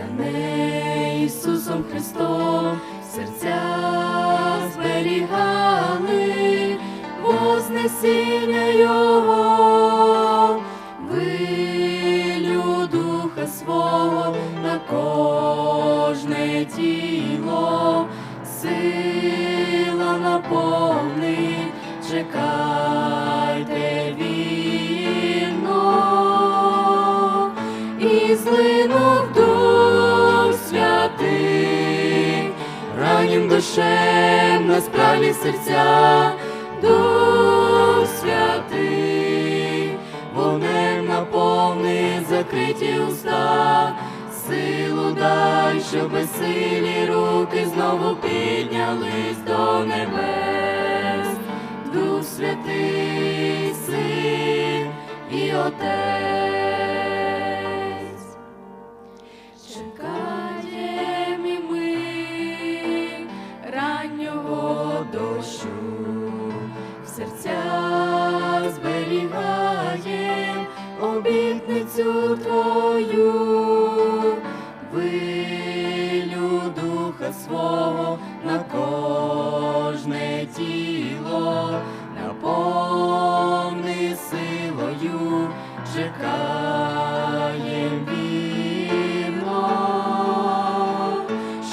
обіцяне Ісусом Христом, серця зберігали. Вознесіння Його, вилю духа свого на кожне тіло, сила наповнить, чекайте і злинув Дух Святий, раннім душем на справі серця, Дух Святий, вогнем наповни закриті уста, силу дай, щоб силі руки знову піднялись до небес, Дух Святий, Син і Отець. Обітницю Твою, вилю духа свого на кожне тіло, наповни силою, чекаєм вірно,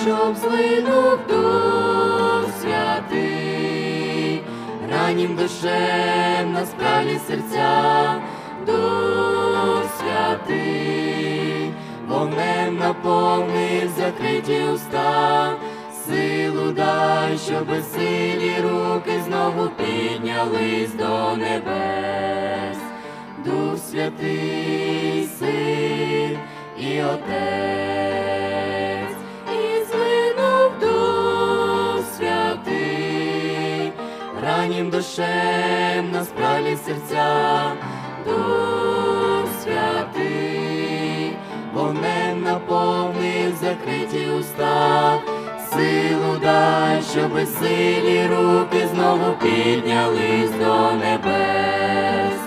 щоб злинув Дух Святий, раннім душем на справі серця, наповнив уста, силу дай, щоб силі руки знову піднялись до небес. Дух Святий, Син і Отець, і злинув Дух Святий, раннім душем на справі серця, Дух уста, силу дай, щоб силі руки знову піднялись до небес.